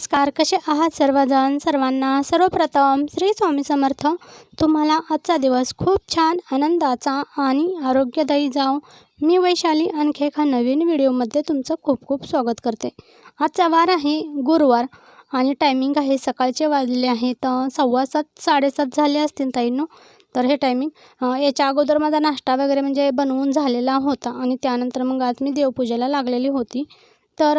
नमस्कार कसे आहात सर्वजण? सर्वांना सर्वप्रथम श्री स्वामी समर्थ. तुम्हाला आजचा दिवस खूप छान आनंदाचा आणि आरोग्यदायी जाओ मी वैशाली आणखी एका नवीन व्हिडिओमध्ये तुमचं खूप खूप स्वागत करते. आजचा वार आहे गुरुवार आणि टायमिंग आहे सकाळचे वाजले आहेत सव्वा सात साडेसात झाले असतील ताईंनो. तर हे टायमिंग याच्या अगोदर माझा नाश्ता वगैरे म्हणजे बनवून झालेला होता आणि त्यानंतर मग आज मी देवपूजेला लागलेली होती. तर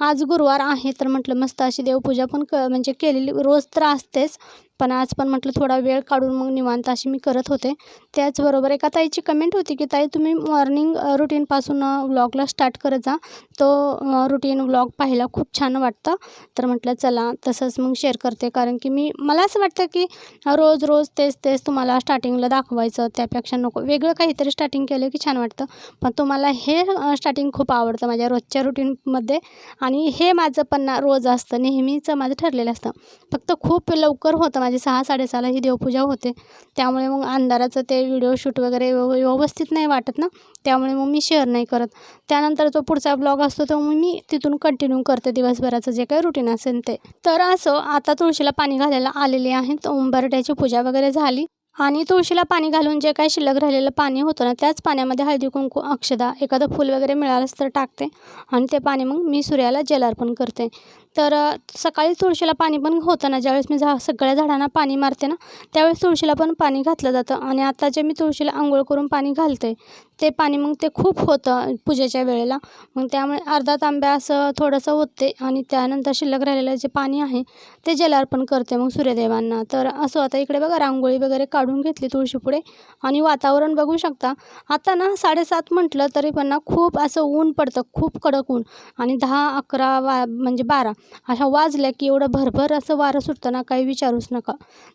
आज गुरुवार आहे तर म्हटलं मस्त अशी देवपूजा पण क म्हणजे केलेली. रोज तर असतेच पण आज पण म्हटलं थोडा वेळ काढून मग निवांत अशी मी करत होते. त्याचबरोबर एका ताईची कमेंट होती की ताई तुम्ही मॉर्निंग रुटीनपासून व्लॉगला स्टार्ट करत जा. तो रुटीन व्लॉग पाहायला खूप छान वाटतं. तर म्हटलं चला तसंच मग शेअर करते. कारण की मी मला असं वाटतं की रोज रोज तेच तेच तुम्हाला स्टार्टिंगला दाखवायचं. त्यापेक्षा नको. वेगळं काहीतरी स्टार्टिंग केलं की छान वाटतं. पण तुम्हाला हे स्टार्टिंग खूप आवडतं माझ्या रोजच्या रुटीनमध्ये आणि हे माझं पण ना रोज असतं. नेहमीचं माझं ठरलेलं असतं. फक्त खूप लवकर होतं माझी सहा साडेसहाला ही देवपूजा होते. त्यामुळे मग अंधाराचं ते व्हिडिओ शूट वगैरे व्यव व्यवस्थित नाही वाटत ना? त्यामुळे मग मी शेअर नाही करत. त्यानंतर जो पुढचा ब्लॉग असतो तो मग मी तिथून कंटिन्यू करते दिवसभराचं जे काही रुटीन असेल ते. तर असं आता तुळशीला पाणी घालायला आलेले आहेत उंबरट्याची पूजा वगैरे झाली. आणि तुळशीला पाणी घालून जे काही शिल्लक राहिलेलं पाणी होतं ना त्याच पाण्यामध्ये हळदी कुंकू अक्षदा एखादं फूल वगैरे मिळालंच तर टाकते. आणि ते पाणी मग मी सूर्याला जलार्पण करते. तर सकाळी तुळशीला पाणी पण होतं ना ज्यावेळेस मी झा सगळ्या झाडांना पाणी मारते ना त्यावेळेस तुळशीला पण पाणी घातलं जातं. आणि आता जे मी तुळशीला आंघोळ करून पाणी घालते ते पाणी मग ते खूप होतं पूजेच्या वेळेला. मग त्यामुळे अर्धा तांब्या असं थोडंसं होते आणि त्यानंतर शिल्लक राहिलेलं जे पाणी आहे ते जलार्पण करते मग सूर्यदेवांना. तर असं आता इकडे बघा रांगोळी वगैरे काढून घेतली तुळशीपुढे आणि वातावरण बघू शकता. आता ना साडेसात म्हटलं तरी पण ना खूप असं ऊन पडतं खूप कडक ऊन. आणि दहा अकरा वा म्हणजे बारा. अशा वाजल्या की एवढं भरभर असं वारं सुटतं ना काही विचारूच नका.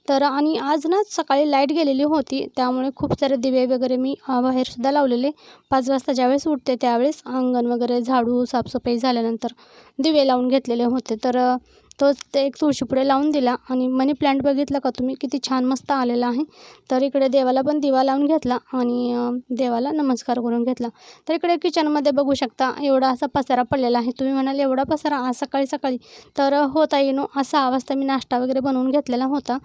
तर आणि आज ना सकाळी लाइट गेलेली होती त्यामुळे खूप सारे दिवे वगैरे मी बाहेरसुद्धा लावलेले. पाच वाजता ज्यावेळेस उठते त्यावेळेस अंगण वगैरे झाडू साफसफाई झाल्यानंतर दिवे लावून घेतलेले होते. तर तो तोच ते एक तुळशीपुढे लावून दिला आणि मनी प्लांट बघितला का तुम्ही? किती छान मस्त आलेला आहे. तर इकडे देवाला पण दिवा लावून घेतला आणि देवाला नमस्कार करून घेतला. तर इकडे किचनमध्ये बघू शकता एवढा असा पसारा पडलेला आहे. तुम्ही म्हणाल एवढा पसारा आज सकाळी सकाळी. तर होता येणो सहा वाजता मी नाश्ता वगैरे बनवून घेतलेला होता.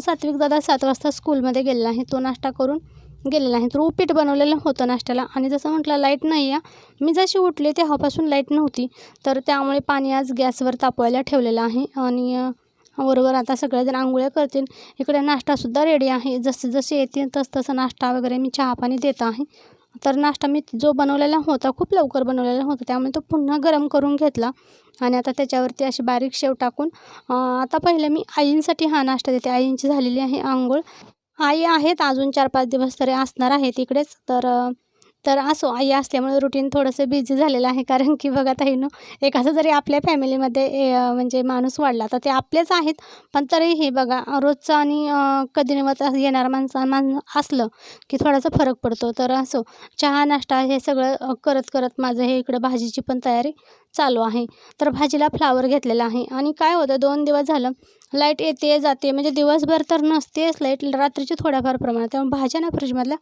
सात्विक दादा सात वाजता स्कूलमध्ये गेलेला आहे. तो नाश्ता करून गेलेला आहे. तर उपीट बनवलेलं होतं नाश्त्याला. आणि जसं म्हटलं लाइट नाही आहे मी जशी उठले तेव्हापासून लाइट नव्हती. तर त्यामुळे पाणी आज गॅसवर तापवायला ठेवलेलं आहे. आणि बरोबर आता सगळेजण आंघोळ्या करतील. इकडे नाश्तासुद्धा रेडी आहे. जसे जसे येतील तस तसं नाश्ता वगैरे मी चहा पाणी देत आहे. तर नाश्ता मी जो बनवलेला होता खूप लवकर बनवलेला होता. त्यामुळे तो पुन्हा गरम करून घेतला. आणि आता त्याच्यावरती अशी बारीक शेव टाकून आता पहिले मी आईंसाठी हा नाश्ता देते. आईंची झालेली आहे आंघोळ. आई आहेत अजून चार पाच दिवस तरी असणार आहेत इकडेच. तर तर असो आई असल्यामुळे रुटीन थोडंसं बिझी झालेलं आहे. कारण की बघा ताईनो एखादं जरी आपल्या फॅमिलीमध्ये ए, म्हणजे माणूस वाढला तर ते आपलेच आहेत. पण तरीही बघा रोजचं आणि कधी निवत येणार माणसं मान असलं की थोडासा फरक पडतो. तर असो चहा नाश्ता हे सगळं करत करत माझं हे इकडं भाजीची पण तयारी चालू आहे. तर भाजीला फ्लावर घेतलेला आहे. आणि काय होतं दोन दिवस झालं लाइट येते जाते. म्हणजे दिवसभर तर नसतेच लाइट रात्रीची थोड्याफार प्रमाणात. त्यामुळे भाज्या ना फ्रीजमधल्या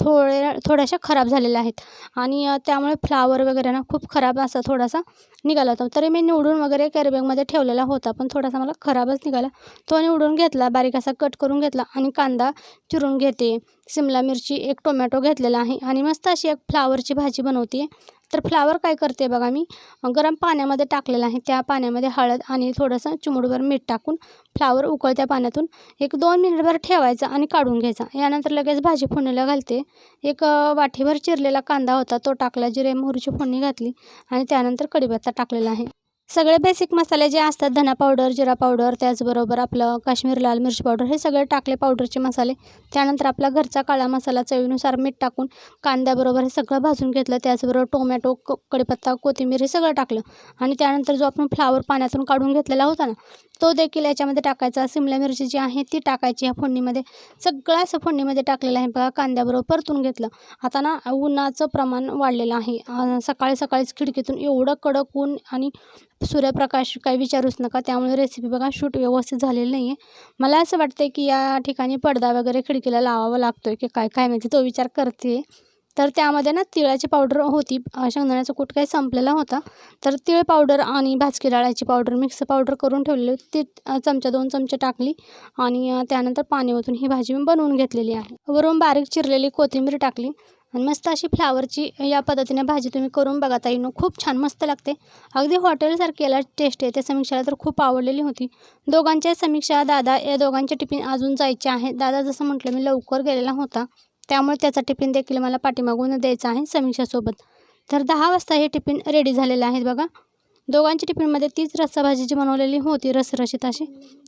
थोड्या थोड्याशा खराब झालेल्या आहेत. आणि त्यामुळे फ्लावर वगैरे ना खूप खराब असा थोडासा निघाला होता. तरी मी निवडून वगैरे कॅरीबॅगमध्ये ठेवलेला होता. पण थोडासा मला खराबच निघाला. तो निवडून घेतला बारीक असा कट करून घेतला आणि कांदा चिरून घेते. सिमला मिरची एक टोमॅटो घेतलेला आहे. आणि मस्त अशी एक फ्लावरची भाजी बनवते तर फ्लावर काय करते बघा मी गरम पाण्यामध्ये टाकलेलं आहे. त्या पाण्यामध्ये हळद आणि थोडंसं चिमुडभर मीठ टाकून फ्लावर उकळत्या पाण्यातून एक दोन मिनिटभर ठेवायचा आणि काढून घ्यायचा. यानंतर लगेच भाजी फोडणीला घालते. एक वाठीभर वाटीभर चिरलेला कांदा होता तो टाकला जिरे मोहरीची फोडणी घातली आणि त्यानंतर कढीपत्ता टाकलेला आहे. सगळे बेसिक मसाले जे असतात धना पावडर जिरा पावडर त्याचबरोबर आपलं काश्मीर लाल मिरची पावडर हे सगळे टाकले पावडरचे मसाले. त्यानंतर आपला घरचा काळा मसाला चवीनुसार मीठ टाकून कांद्याबरोबर हे सगळं भाजून घेतलं. त्याचबरोबर टोमॅटो क कढीपत्ता कोथिंबीर हे सगळं टाकलं. आणि त्यानंतर जो आपण फ्लावर पाण्यातून काढून घेतलेला होता ना तो देखील याच्यामध्ये टाकायचा. सिमला मिरची जी आहे ती टाकायची ह्या फोडणीमध्ये. सगळं असं फोडणीमध्ये टाकलेलं आहे. बघा कांद्याबरोबर परतून घेतलं. आता ना उन्हाचं प्रमाण वाढलेलं आहे. सकाळी सकाळीच खिडकीतून एवढं कडक ऊन आणि सूर्यप्रकाश काही विचारूच नका त्यामुळे रेसिपी बघा शूट व्यवस्थित झालेली नाही आहे मला असं वाटतं की या ठिकाणी पडदा वगैरे खिडकीला लावावा लागतो आहे की काय काय माहिती तो विचार करते तर त्यामध्ये ना तिळाची पावडर होती शेंगदाण्याचा कूट काही संपलेला होता. तर तिळ पावडर आणि भाजकी डाळाची पावडर मिक्स पावडर करून ठेवलेली होती. ती चमचा दोन चमचे टाकली आणि त्यानंतर पाणी ओतून ही भाजी मी बनवून घेतलेली आहे. वरून बारीक चिरलेली कोथिंबीर टाकली. आणि मस्त अशी फ्लावरची या पद्धतीने भाजी तुम्ही करून बघा ताईनो खूप छान मस्त लागते. अगदी हॉटेलसारखी याला टेस्ट येते. समीक्षाला तर खूप आवडलेली होती. दोघांच्या समीक्षा दादा या दोघांचे टिफिन अजून जायचे आहे. दादा जसं म्हटलं मी लवकर गेलेला होता. त्यामुळे त्याचा टिफिन देखील मला पाठीमागून द्यायचा आहे समीक्षासोबत. तर दहा वाजता हे टिफिन रेडी झालेलं आहेत बघा. दोघांच्या टिफिनमध्ये तीच रस्सा भाजी जी बनवलेली होती रसरशीत अशी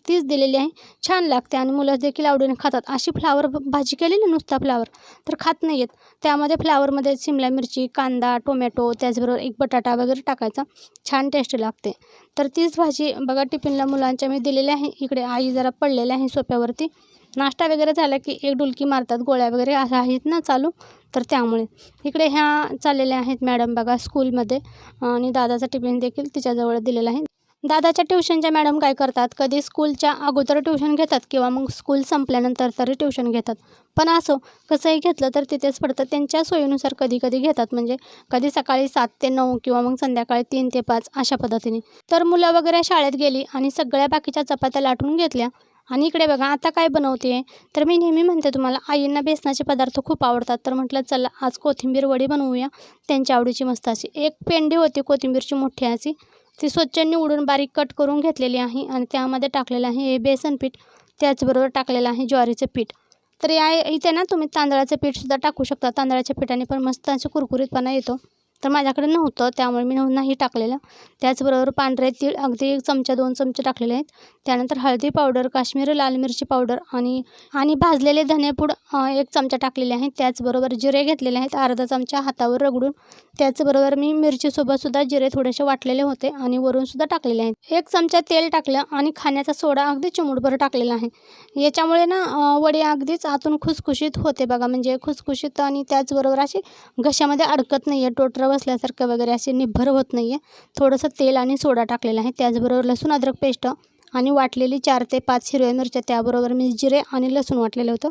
तीच दिलेली आहे. छान लागते आणि मुलं देखील आवडीने खातात. अशी फ्लावर भाजी केलेली नुसता फ्लावर तर खात नाही आहेत त्यामध्ये फ्लावरमध्ये शिमला मिरची कांदा टोमॅटो त्याचबरोबर एक बटाटा वगैरे टाकायचा. छान टेस्ट लागते. तर तीच भाजी बघा टिफिनला मुलांच्या मी दिलेली आहे. इकडे आई जरा पडलेल्या आहे सोप्यावरती नाश्ता वगैरे झाला की एक डुलकी मारतात गोळ्या वगैरे अशा आहेत ना चालू तर त्यामुळे. इकडे ह्या चाललेल्या आहेत मॅडम बघा स्कूलमध्ये आणि दादाचा टिफिन देखील तिच्याजवळ दिलेला आहे. दादाच्या ट्युशनच्या मॅडम काय करतात कधी स्कूलच्या अगोदर ट्युशन घेतात किंवा मग स्कूल संपल्यानंतर तरी ट्युशन घेतात. पण असो कसंही घेतलं तर तिथेच पडतं. त्यांच्या सोयीनुसार कधी कधी घेतात म्हणजे कधी सकाळी सात ते नऊ किंवा मग संध्याकाळी तीन ते पाच अशा पद्धतीने. तर मुलं वगैरे शाळेत गेली आणि सगळ्या बाकीच्या चपात्या लाटून घेतल्या आणि इकडे बघा आता काय बनवते? तर मी नेहमी म्हणते तुम्हाला आईंना बेसनाचे पदार्थ खूप आवडतात. तर म्हटलं चला आज कोथिंबीर वडी बनवूया. त्यांच्या आवडीची मस्त अशी एक पेंडी होती कोथिंबीरची मोठी अशी. ती स्वच्छ निवडून बारीक कट करून घेतलेली आहे आणि त्यामध्ये टाकलेलं आहे हे बेसन पीठ. त्याचबरोबर टाकलेलं आहे ज्वारीचं पीठ. तर या इथे ना तुम्ही तांदळाचं पीठसुद्धा टाकू शकता. तांदळाच्या पिठाने पण मस्त असं कुरकुरीतपणा येतो. तर माझ्याकडे नव्हतं त्यामुळे मी नाही टाकलेलं. त्याचबरोबर पांढरे तीळ अगदी एक चमचा दोन चमचे टाकलेले आहेत. त्यानंतर हळदी पावडर काश्मीरी लाल मिरची पावडर आणि आणि भाजलेले धनेपूड एक चमचा टाकलेले आहेत. त्याचबरोबर जिरे घेतलेले आहेत अर्धा चमचा हातावर रगडून. त्याचबरोबर मी मिरचीसोबतसुद्धा जिरे थोडेसे वाटलेले होते आणि वरूनसुद्धा टाकलेले आहेत. एक चमचा तेल टाकलं आणि खाण्याचा सोडा अगदी चिमूटभर टाकलेला आहे. याच्यामुळे ना वडी अगदीच आतून खुसखुशीत होते बघा. म्हणजे खुसखुशीत आणि त्याचबरोबर अशी घशामध्ये अडकत नाही आहे टोटरं बसल्यासारखं वगैरे असे निभर होत नाही आहे थोडंसं तेल आणि सोडा टाकलेला आहे. त्याचबरोबर लसूण अद्रक पेस्ट आणि वाटलेली चार ते पाच हिरव्या मिरच्या त्याबरोबर मी जिरे आणि लसूण वाटलेलं होतं.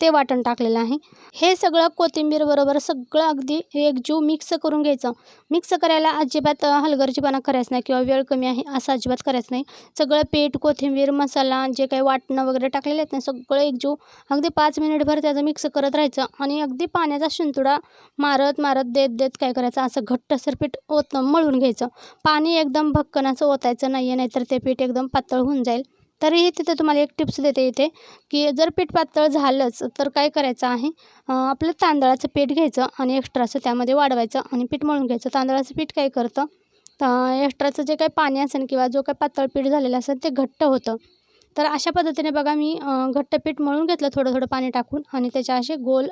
ते वाटण टाकलेलं आहे. हे सगळं कोथिंबीरबरोबर सगळं अगदी एकजीव मिक्स करून घ्यायचं. मिक्स करायला अजिबात हलगर्जीपणा करायचं नाही किंवा वेळ कमी आहे असं अजिबात करायचं नाही. सगळं पीठ कोथिंबीर मसाला जे काही वाटणं वगैरे टाकलेले आहेत ना सगळं एकजीव अगदी पाच मिनिटभर त्याचं मिक्स करत राहायचं आणि अगदी पाण्याचा शिंतुडा मारत मारत देत देत काय करायचं? असं घट्टसर पीठ ओत मळून घ्यायचं. पाणी एकदम भक्कनाचं ओतायचं नाही आहे नाहीतर ते पीठ एकदम पातळ होऊन जाईल. तरीही तिथे तुम्हाला एक टिप्स देते इथे की जर पीठ पातळ झालंच तर काय करायचं आहे? आपलं तांदळाचं पीठ घ्यायचं आणि एक्स्ट्राचं त्यामध्ये वाढवायचं आणि पीठ मळून घ्यायचं. तांदळाचं पीठ काय करतं? तर एक्स्ट्राचं जे काही पाणी असेल किंवा जो काही पातळ पीठ झालेलं असेल ते घट्ट होतं. तर अशा पद्धतीने बघा मी घट्ट पीठ मळून घेतलं थोडं थोडं पाणी टाकून आणि त्याच्या असे गोल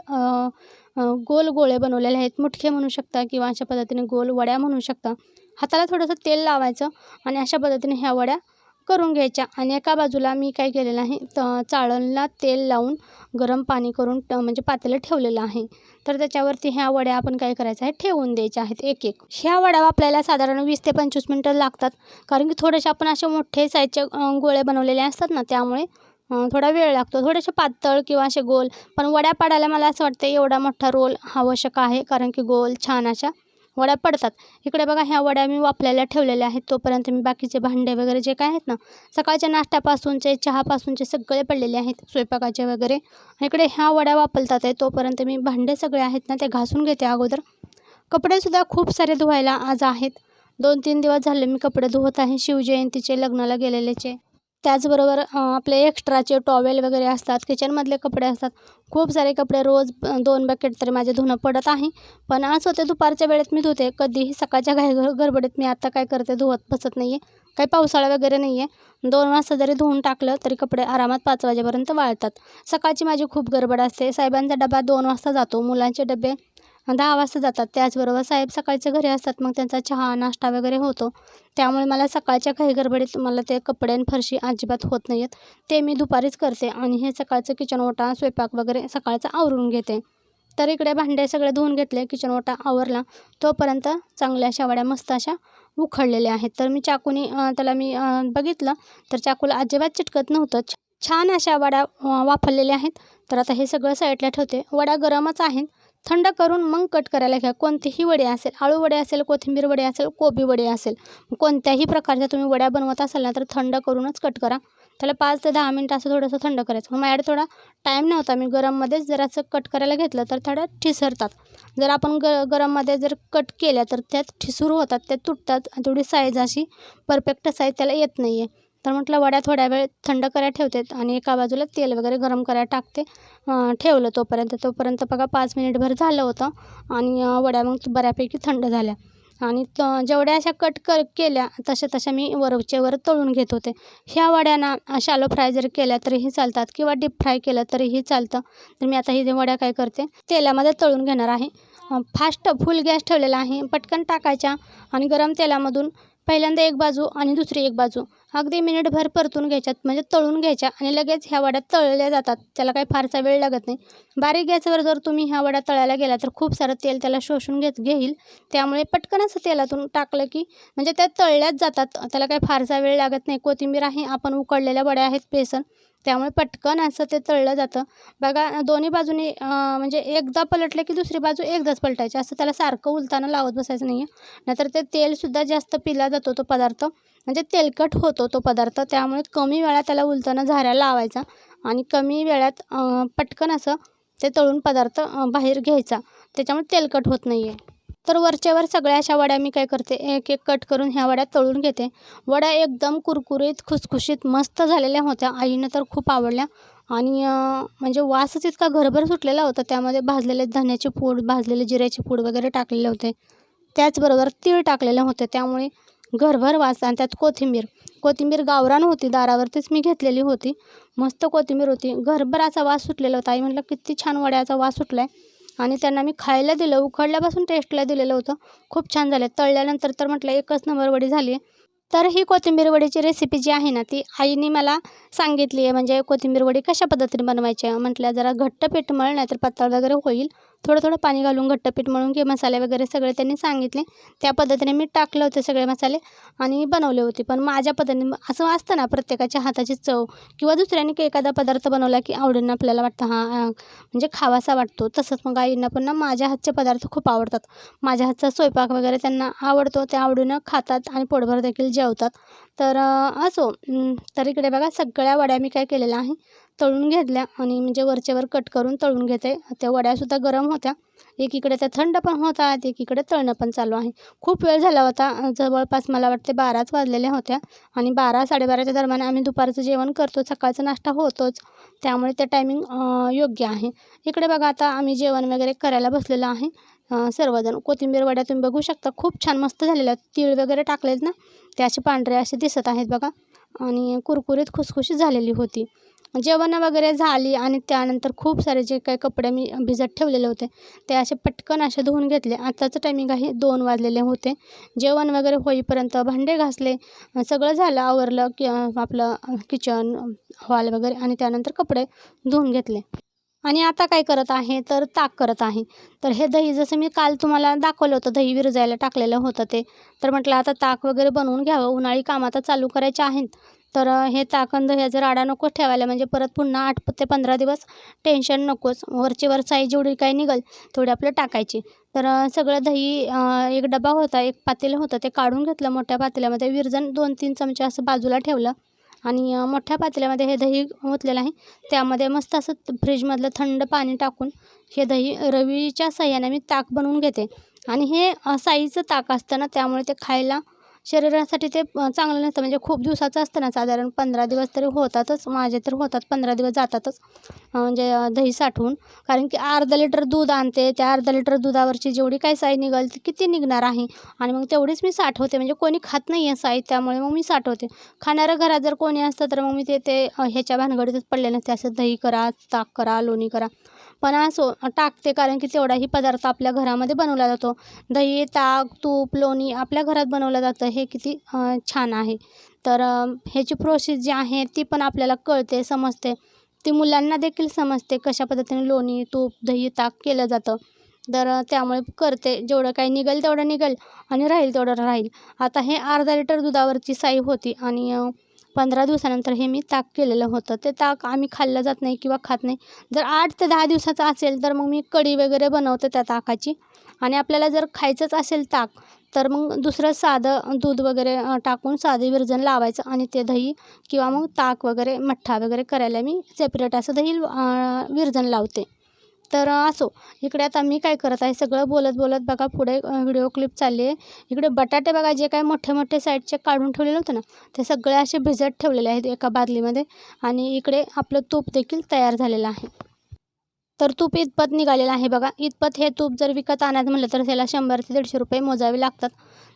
गोल गोळे बनवलेले आहेत. मुठखे म्हणू शकता किंवा अशा पद्धतीने गोल वड्या म्हणू शकता. हाताला थोडंसं तेल लावायचं आणि अशा पद्धतीने ह्या वड्या करून घ्यायच्या. आणि एका बाजूला मी काय केलेलं आहे त चाळणला तेल लावून गरम पाणी करून म्हणजे पातेलं ठेवलेलं आहे. तर त्याच्यावरती ह्या वड्या आपण काय करायचं आहे ठेवून द्यायच्या आहेत एक एक ह्या वड्या आपल्याला साधारण वीस ते पंचवीस मिनटं लागतात. कारण की थोडेसे आपण असे मोठे साईजचे गोळे बनवलेले असतात ना त्यामुळे थोडा वेळ लागतो. थोडेसे पातळ किंवा असे गोल. पण वड्या पाडायला मला असं वाटतं एवढा मोठा रोल आवश्यक आहे कारण की गोल छान अशा वड्या पडतात. इकडे बघा ह्या वड्या मी वापरायला ठेवलेल्या आहेत. तोपर्यंत मी बाकीचे भांडे वगैरे जे काय आहेत ना सकाळच्या नाश्त्यापासूनचे चहापासूनचे सगळे पडलेले आहेत स्वयंपाकाचे वगैरे. इकडे ह्या वड्या वापरतात आहे. तोपर्यंत मी भांडे सगळे आहेत ना ते घासून घेते अगोदर. कपडेसुद्धा खूप सारे धुवायला आज आहेत. दोन तीन दिवस झाले मी कपडे धुवत आहे. शिवजयंतीचे लग्नाला गेलेलेचे. त्याचबरोबर आपले एक्स्ट्राचे टॉवेल वगैरे असतात किचनमधले कपडे असतात. खूप सारे कपडे रोज दोन बकेट तरी माझे धुणं पडत आहे. पण आज होते दुपारच्या वेळेत मी धुते. कधीही सकाळच्या घाई गडबडीत मी आता काय करते धुवत बसत नाही आहे काही पावसाळा वगैरे नाही आहे दोन वाजता जरी धुवून टाकलं तरी कपडे आरामात पाच वाजेपर्यंत वाळतात. सकाळची माझी खूप गडबड असते. साहेबांचा डबा दोन वाजता जातो. मुलांचे डबे दहा वाजता जातात. त्याचबरोबर साहेब सकाळचे घरी असतात मग त्यांचा चहा नाश्ता वगैरे होतो. त्यामुळे मला सकाळच्या काही गडबडीत मला ते कपडे आणि फरशी अजिबात होत नाही आहेत ते मी दुपारीच करते आणि हे सकाळचं किचन ओटा स्वयंपाक वगैरे सकाळचं आवरून घेते. तर इकडे भांडे सगळे धुवून घेतले किचन ओटा आवरला. तोपर्यंत चांगल्या अशा वड्या मस्त अशा उखडलेल्या आहेत. तर मी चाकूनी त्याला मी बघितलं तर चाकूला अजिबात चिटकत नव्हतं. छान अशा वड्या वापरलेल्या आहेत. तर आता हे सगळं साईडला ठेवते. वड्या गरमच आहेत. थंड करून मग कट करायला घ्या. कोणतीही वडे असेल आळू वडे असेल कोथिंबीर वडे असेल कोबी वडे असेल कोणत्याही प्रकारच्या तुम्ही वड्या बनवत असाल ना तर थंड करूनच कट करा. त्याला पाच ते दहा मिनटं असं थोडंसं थंड करायचं. मग माझ्याकडे थोडा टाईम नव्हता. मी गरममध्येच जरासं कट करायला घेतलं तर थोड्या ठिसरतात. जर आपण ग गरममध्ये जर कट केल्या तर त्यात ठिसूर होतात त्या तुटतात आणि तेवढी साईज अशी परफेक्ट साईज त्याला येत नाही आहे तर म्हटलं वड्या थोड्या वेळ थंड करायला ठेवते आणि एका बाजूला तेल वगैरे गरम करायला टाकते. ठेवलं तोपर्यंत तोपर्यंत बघा पाच मिनिटभर झालं होतं आणि वड्या मग बऱ्यापैकी थंड झाल्या. आणि त जेवढ्या अशा कट कर केल्या तशा तशा मी वरचे तळून घेत होते. ह्या वड्यांना शालो फ्राय जर केल्या तरीही चालतात किंवा डीप फ्राय केलं तरीही चालतं. तर मी आता ही वड्या काय करते तेलामध्ये तळून घेणार आहे. फास्ट फुल गॅस ठेवलेला आहे. पटकन टाकायच्या आणि गरम तेलामधून पहिल्यांदा एक बाजू आणि दुसरी एक बाजू अगदी मिनिटभर परतून घ्यायच्यात म्हणजे तळून घ्यायच्या आणि लगेच ह्या वड्या तळल्या जातात. त्याला काही फारसा वेळ लागत नाही. बारीक गॅसवर जर तुम्ही ह्या वड्या तळायला गेला तर खूप सारं तेल त्याला शोषून घेत घेईल. त्यामुळे पटकन असं तेलातून टाकलं की म्हणजे त्या तळल्याच जातात. त्याला काही फारसा वेळ लागत नाही. कोथिंबीर आहे आपण उकडलेल्या वड्या आहेत बेसन. त्यामुळे पटकन असं ते तळलं जातं. बघा दोन्ही बाजूनी म्हणजे एकदा पलटलं की दुसरी बाजू एकदाच पलटायची. असं त्याला सारखं उलताना लावत बसायचं नाही आहे नाहीतर ते तेलसुद्धा जास्त पिला जातो तो पदार्थ. म्हणजे तेलकट होतो तो पदार्थ त्यामुळे कमी वेळात त्याला उलताना झाऱ्या लावायचा आणि कमी वेळात पटकन असं ते तळून पदार्थ बाहेर घ्यायचा. त्याच्यामुळे तेलकट होत नाही आहे तर वरच्यावर सगळ्या अशा वड्या मी काय करते एक एक कट करून ह्या वड्या तळून घेते. वड्या एकदम कुरकुरीत खुसखुशीत मस्त झालेल्या होत्या. आईनं तर खूप आवडल्या. आणि म्हणजे वासच इतका घरभर सुटलेला होता. त्यामध्ये भाजलेले धन्याचे पूड भाजलेले जिऱ्याची पूड वगैरे टाकलेले होते. त्याचबरोबर तीळ टाकलेले होते. त्यामुळे घरभर वास आणि त्यात कोथिंबीर. कोथिंबीर गावरान होती दारावरतीच मी घेतलेली होती. मस्त कोथिंबीर होती. घरभर असा वास सुटलेला होता. आई म्हटलं किती छान वड्याचा वास सुटला आहे आणि त्यांना मी खायला दिलं. उखडल्यापासून टेस्टला दिलेलं होतं. खूप छान झालं. तळल्यानंतर तर म्हटलं एकच नंबर वडी झाली आहे तर ही कोथिंबीर वडीची रेसिपी जी आहे ना ती आईने मला सांगितली आहे म्हणजे कोथिंबीर वडी कशा पद्धतीने बनवायची आहे म्हटलं जरा घट्ट पीठ मळ नाही तर पातळ वगैरे होईल. थोडं थोडं पाणी घालून घट्ट पीठ की मसाले वगैरे सगळे त्यांनी सांगितले. त्या पद्धतीने मी टाकले होते सगळे मसाले आणि बनवले होते. पण माझ्या पद्धतीने असं असतं ना प्रत्येकाच्या हाताची चव किंवा दुसऱ्याने काही एखादा पदार्थ बनवला की आवडीनं आपल्याला वाटतं हां म्हणजे खावासा वाटतो. तसंच मग आईंना पण ना माझ्या हातचे पदार्थ खूप आवडतात. माझ्या हातचा स्वयंपाक वगैरे त्यांना आवडतो त्या आवडीनं खातात आणि पोटभर देखील जेवतात. तर असो तर इकडे बघा सगळ्या वड्या मी काय केलेल्या आहे. तळून घेतल्या आणि म्हणजे वरचेवर कट करून तळून घेते. त्या वड्यासुद्धा गरम होत्या. एकीकडे त्या थंड पण होतात एकीकडे तळणं पण चालू आहे. खूप वेळ झाला होता. जवळपास मला वाटते बाराच वाजलेल्या होत्या आणि बारा साडेबाराच्या दरम्यान आम्ही दुपारचं जेवण करतो. सकाळचा नाश्ता होतोच. त्यामुळे ते टायमिंग योग्य आहे. इकडे बघा आता आम्ही जेवण वगैरे करायला बसलेलो आहे. सर्वजण. कोथिंबीर वड्या तुम्ही बघू शकता. खूप छान मस्त झालेल्या तीळ वगैरे टाकलेत ना ते असे पांढरे असे दिसत आहेत बघा. आणि कुरकुरीत खुसखुशीत झालेली होती. जेवण वगैरे झाली आणि त्यानंतर खूप सारे जे काही कपडे मी भिजत ठेवलेले होते ते असे पटकन असे धुवून घेतले. आत्ताचं टायमिंग आहे दोन वाजलेले होते. जेवण वगैरे होईपर्यंत भांडे घासले. सगळं झालं आवरलं की आपलं किचन हॉल वगैरे आणि त्यानंतर कपडे धुवून घेतले. आणि आता काय करत आहे? तर ताक करत आहे. तर हे दही जसं मी काल तुम्हाला दाखवलं होतं दही विरजायला टाकलेलं होतं ते. तर म्हटलं आता ताक वगैरे बनवून घ्यावं. उन्हाळी काम आता चालू करायचे आहेत. तर हे ताकंद ह्याचा राडा नको ठेवायला. म्हणजे परत पुन्हा आठ ते पंधरा दिवस टेन्शन नकोच. वरची वर साई जेवढी काही निघल तेवढी आपलं टाकायची. तर सगळं दही एक डबा होता एक पातेलं होतं. ते काढून घेतलं मोठ्या पातेल्यामध्ये विरजन दोन तीन चमचे असं बाजूला ठेवलं. आणि मोठ्या पातेल्यामध्ये हे दही ओतलेलं आहे. त्यामध्ये मस्त असं फ्रीजमधलं थंड पाणी टाकून हे दही रवीच्या सहाय्याने मी ताक बनवून घेते. आणि हे साईचं ताक असतं ना त्यामुळे ते खायला शरीरासाठी ते चांगलं नसतं. म्हणजे खूप दिवसाचं असतं ना साधारण पंधरा दिवस तरी होतातच. माझे तर होतात पंधरा दिवस जातातच. म्हणजे दही साठवून. कारण की अर्धा लिटर दूध आणते. त्या अर्धा लिटर दुधावरची जेवढी काही साई निघाल ती किती निघणार आहे? आणि मग तेवढीच मी साठवते. म्हणजे कोणी खात नाही आहे साई त्यामुळे मग मी साठवते. खाणारं घरात जर कोणी असतं तर मग मी ते ते ह्याच्या भानगडीतच पडले नसते. असं दही करा ताक करा लोणी करा. पण असो टाकते कारण की तेवढाही पदार्थ आपल्या घरामध्ये बनवला जातो. दही ताक तूप लोणी आपल्या घरात बनवलं जातं. हे किती छान आहे. तर ह्याची प्रोसेस जी आहे ती पण आपल्याला कळते समजते. ती मुलांना देखील समजते कशा पद्धतीने लोणी तूप दही ताक केलं जातं. तर त्यामुळे करते. जेवढं काही निघेल तेवढं निघेल आणि राहील तेवढं राहील. आता हे अर्धा लिटर दुधावरची साई होती आणि पंधरा दिवसानंतर हे मी ताक केलेलं होतं. ते ताक आम्ही खाल्लं जात नाही किंवा खात नाही. जर आठ ते दहा दिवसाचं असेल तर मग मी कढी वगैरे बनवते त्या ताकाची. आणि आपल्याला जर खायचंच असेल ताक तर मग दुसरं साधं दूध वगैरे टाकून साधे विरजन लावायचं आणि ते दही किंवा मग ताक वगैरे मठ्ठा वगैरे करायला मी सेपरेट असं दही विरजन लावते. तर असो इकडे आता मी काय करत आहे सगळं बोलत बोलत बघा पुढे व्हिडिओ क्लिप चालली आहे. इकडे बटाटे बघा जे काय मोठे मोठे साईडचे काढून ठेवलेले होते ना ते सगळे असे भिजत ठेवलेले आहेत एका बादलीमध्ये. आणि इकडे आपलं तूप देखील तयार झालेलं आहे. तर तूप इतपत निघालेलं आहे बघा. इतपत हे तूप जर विकत आणायचं म्हटलं तर त्याला शंभर ते दीडशे रुपये मोजावे लागतात.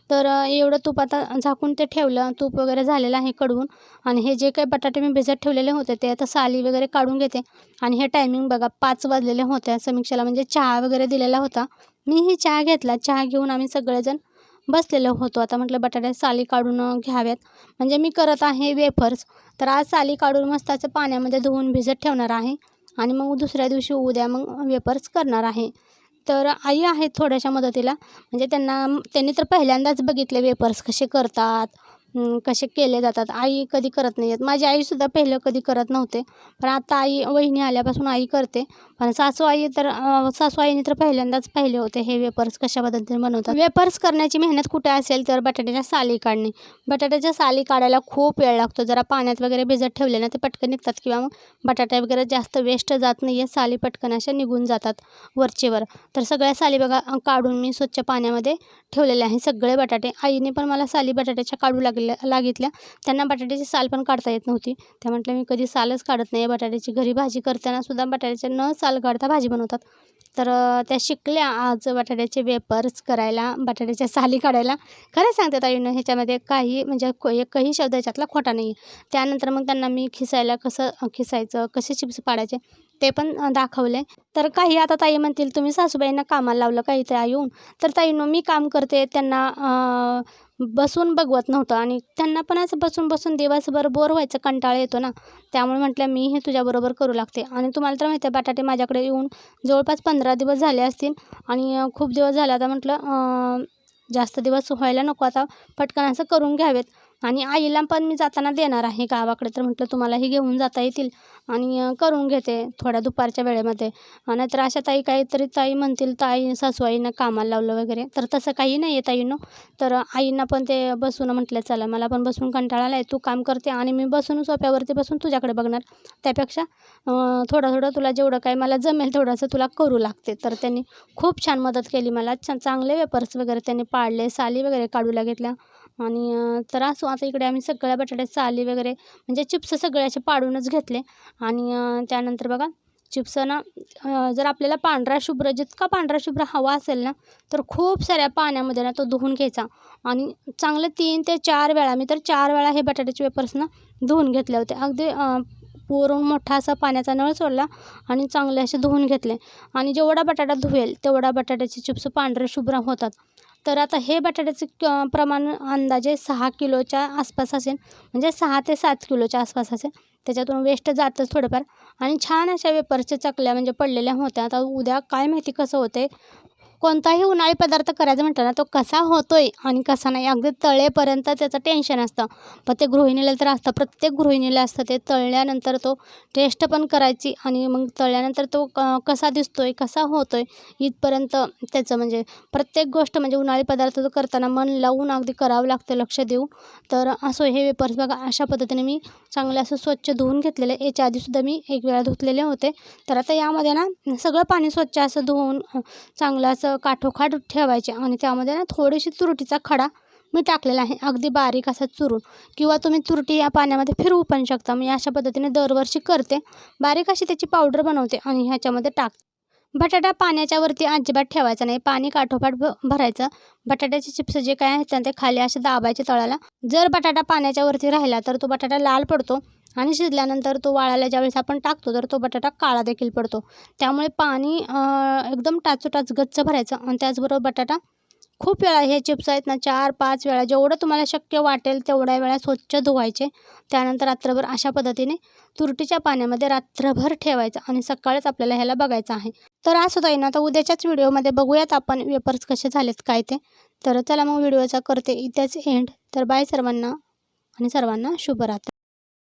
तर एवढं तूप आता झाकून ते ठेवलं. तूप वगैरे झालेलं आहे कडवून. आणि हे जे काही बटाटे मी भिजत ठेवलेले होते ते आता साली वगैरे काढून घेते. आणि हे टायमिंग बघा पाच वाजलेले होते. समीक्षाला म्हणजे चहा वगैरे दिलेला होता. मीही चहा घेतला. चहा घेऊन आम्ही सगळेजण बसलेलो होतो. आता म्हटलं बटाट्या साली काढून घ्याव्यात म्हणजे मी करत आहे वेफर्स तर आज साली काढून मस्त असं पाण्यामध्ये धुवून भिजत ठेवणार आहे. आणि मग दुसऱ्या दिवशी उद्या मग वेपर्स करणार आहे. तर आई आहेत थोड्याशा मदतीला. म्हणजे त्यांना त्यांनी तर पहिल्यांदाच बघितले वेपर्स कसे करतात कसे केले जातात आई कधी करत नाही आहेत. माझी आईसुद्धा पहिलं कधी करत नव्हते पण आता आई वहिनी आल्यापासून आई करते. पण सासू आई तर सासू आईने तर पहिल्यांदाच पाहिले होते हे वेपर्स कशा पद्धतीने बनवतात. वेपर्स करण्याची मेहनत कुठे असेल तर बटाट्याच्या साली काढणे. बटाट्याच्या साली काढायला खूप वेळ लागतो. जरा पाण्यात वगैरे भिजत ठेवले ना ते पटकन निघतात किंवा मग बटाट्या वगैरे जास्त वेस्ट जात नाही आहे साली पटकन अशा निघून जातात वरचेवर. तर सगळ्या साली बघा काढून मी स्वच्छ पाण्यामध्ये ठेवलेले आहे सगळे बटाटे. आईने पण मला साली बटाट्याच्या काढू लागले लागल्या लागितल्या. त्यांना बटाट्याची साल पण काढता येत नव्हती. त्या म्हटलं मी कधी सालच काढत नाही. बटाट्याची घरी भाजी करतानासुद्धा बटाट्याच्या न साल काढता भाजी बनवतात. तर त्या शिकल्या आज बटाट्याचे वेपर्स करायला बटाट्याच्या साली काढायला. खरं सांगतात आईनं ह्याच्यामध्ये काही म्हणजे को- एकही शब्द याच्यातला खोटा नाही आहे त्यानंतर मग त्यांना मी खिसायला कसं खिसायचं कसे चिप्स पाडायचे ते पण दाखवले तर काही आता ताई म्हणतील तुम्ही सासूबाईंना कामाला लावलं काही त्या येऊन? तर ताईनं मी काम करते. त्यांना बसून बघवत नव्हतं आणि त्यांना पण असं बसून बसून दिवसभर बोर व्हायचं कंटाळा येतो ना. त्यामुळे म्हटलं मी हे तुझ्याबरोबर करू लागते. आणि तुम्हाला तर माहिती आहे बटाटे माझ्याकडे येऊन जवळपास पंधरा दिवस झाले असतील. आणि खूप दिवस झाले. आता म्हटलं जास्त दिवस व्हायला नको आता. पटकन असं करून घ्यावेत. आणि आईला पण मी जाताना देणार आहे. गावाकडे तर म्हटलं तुम्हालाही घेऊन जाता येतील आणि करून घेते थोड्या दुपारच्या वेळेमध्ये. नाहीतर अशा ताई काहीतरी ताई म्हणतील ताई सासूआईनं कामाला लावलं वगैरे. तर तसं काही नाही आहे ताईनो. तर आईंना पण ते बसून म्हटलं चला मला पण बसून कंटाळा आला आहे तू काम करते आणि मी बसून सोफ्यावरती बसून तुझ्याकडे बघणार. त्यापेक्षा थोडं थोडं तुला जेवढं काय मला जमेल थोडंसं तुला करू लागते. तर त्यांनी खूप छान मदत केली मला. छान चांगले वेपर्स वगैरे त्यांनी पाडले साली वगैरे काढूला घेतल्या आणि तर असो आता इकडे आम्ही सगळ्या बटाट्याच्या साली वगैरे म्हणजे चिप्स सगळे असे पाडूनच घेतले. आणि त्यानंतर बघा चिप्स ना जर आपल्याला पांढरा शुभ्र जितका पांढरा शुभ्र हवा असेल ना तर खूप साऱ्या पाण्यामध्ये ना तो धुवून घ्यायचा. आणि चांगले तीन ते चार वेळा मी तर चार वेळा हे बटाट्याचे वेपर्स ना धुवून घेतले होते अगदी पुरून मोठा असा पाण्याचा नळ सोडला आणि चांगले असे धुवून घेतले. आणि जेवढा बटाटा धुवेल तेवढा बटाट्याचे चिप्स पांढरे शुभ्र होतात. तर आता हे बटाट्याचे क- प्रमाण अंदाजे सहा किलोच्या आसपास असेल. म्हणजे सहा ते सात किलोच्या आसपास असेल. त्याच्यातून वेस्ट जातच थोडंफार. आणि छान अशा वेपर्सच्या चकल्या म्हणजे पडलेल्या होत्या. आता उद्या काय माहिती कसं होते कोणताही उन्हाळी पदार्थ करायचं म्हटलं ना तो कसा होतोय आणि कसा नाही अगदी तळेपर्यंत त्याचं टेन्शन असतं. पण ते गृहिणीला तर असतं प्रत्येक गृहिणीला असतं. ते तळल्यानंतर तो टेस्ट पण करायची आणि मग तळल्यानंतर तो क कसा दिसतोय कसा होतोय इथपर्यंत त्याचं म्हणजे प्रत्येक गोष्ट म्हणजे उन्हाळी पदार्थ तो करताना मन लावून अगदी करावं लागतं लक्ष देऊ तर असो हे वेपर्स बघा अशा पद्धतीने मी चांगले असं स्वच्छ धुवून घेतलेले याच्या आधीसुद्धा मी एक वेळा धुतलेले होते. तर आता यामध्ये ना सगळं पाणी स्वच्छ असं धुवून चांगलं असं काठोकाठ ठेवायचे आणि त्यामध्ये ना थोडीशी तुरटीचा खडा मी टाकलेला आहे. अगदी बारीक असा चुरून. किंवा तुम्ही तुरटी या पाण्यामध्ये फिरवू पण शकता. मी अशा पद्धतीने दरवर्षी करते. बारीक अशी त्याची पावडर बनवते आणि ह्याच्यामध्ये टाकते. बटाटा पाण्याच्या वरती अजिबात ठेवायचा नाही. पाणी काठोपाठ भरायचं. बटाट्याचे चिप्स जे काय आहेत ना ते खाली असे दाबायचे तळाला. जर बटाटा पाण्याच्या वरती राहिला तर तो बटाटा लाल पडतो. आणि शिजल्यानंतर तो वाळायला ज्यावेळेस आपण टाकतो तर तो बटाटा काळा देखील पडतो. त्यामुळे पाणी एकदम टाचोटाच गच्च भरायचं आणि त्याचबरोबर बटाटा खूप वेळा हे चिप्स आहेत ना चार पाच वेळा जेवढं तुम्हाला शक्य वाटेल तेवढ्या वेळा स्वच्छ धुवायचे. त्यानंतर रात्रभर अशा पद्धतीने तुरटीच्या पाण्यामध्ये रात्रभर ठेवायचं आणि सकाळीच आपल्याला ह्याला बघायचं आहे. तर असं होतं ना आता उद्याच्याच व्हिडिओमध्ये बघूयात आपण वेपर्स कसे झालेत काय ते. तर चला मग व्हिडिओचा करते इथेच एंड तर बाय सर्वांना आणि सर्वांना शुभरात्र.